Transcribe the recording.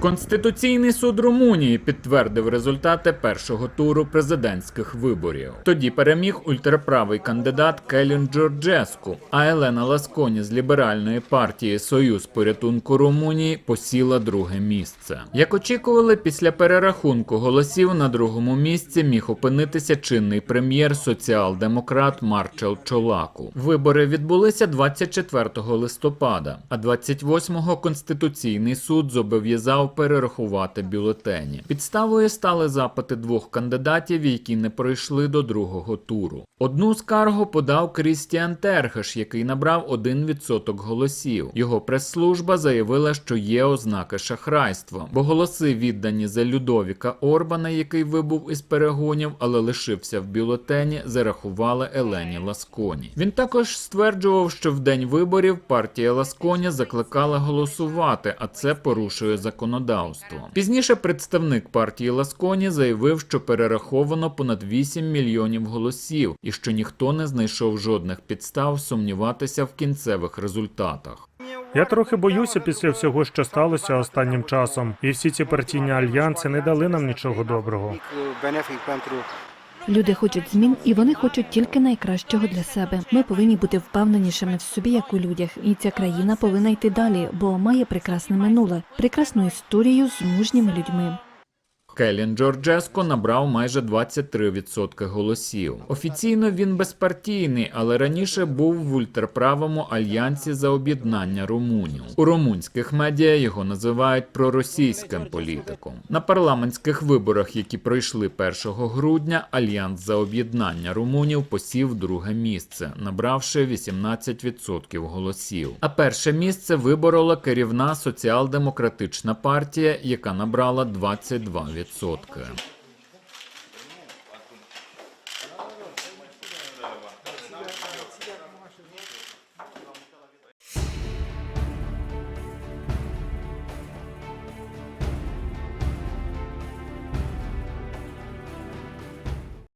Конституційний суд Румунії підтвердив результати першого туру президентських виборів. Тоді переміг ультраправий кандидат Келін Джорджеску, а Елена Ласконі з ліберальної партії Союз порятунку Румунії посіла друге місце. Як очікували, після перерахунку голосів на другому місці міг опинитися чинний прем'єр соціал-демократ Марчел Чолаку. Вибори відбулися 24 листопада, а 28-го Конституційний суд зобов'язав перерахувати бюлетені. Підставою стали запити двох кандидатів, які не пройшли до другого туру. Одну скаргу подав Крістіан Терхеш, який набрав 1% голосів. Його прес-служба заявила, що є ознаки шахрайства, бо голоси віддані за Людовіка Орбана, який вибув із перегонів, але лишився в бюлетені, зарахували Елені Ласконі. Він також стверджував, що в день виборів партія Ласконі закликала голосувати, а це порушує законодавство. Пізніше представник партії Ласконі заявив, що перераховано понад 8 мільйонів голосів і що ніхто не знайшов жодних підстав сумніватися в кінцевих результатах. Я трохи боюся після всього, що сталося останнім часом, і всі ці партійні альянси не дали нам нічого доброго. Люди хочуть змін, і вони хочуть тільки найкращого для себе. Ми повинні бути впевненішими в собі, як у людях, і ця країна повинна йти далі, бо має прекрасне минуле, прекрасну історію з мужніми людьми. Келін Джорджеско набрав майже 23% голосів. Офіційно він безпартійний, але раніше був в ультраправому альянсі за об'єднання румунів. У румунських медіа його називають проросійським політиком. На парламентських виборах, які пройшли 1 грудня, альянс за об'єднання румунів посів друге місце, набравши 18% голосів. А перше місце виборола керівна соціал-демократична партія, яка набрала 22% відсотка.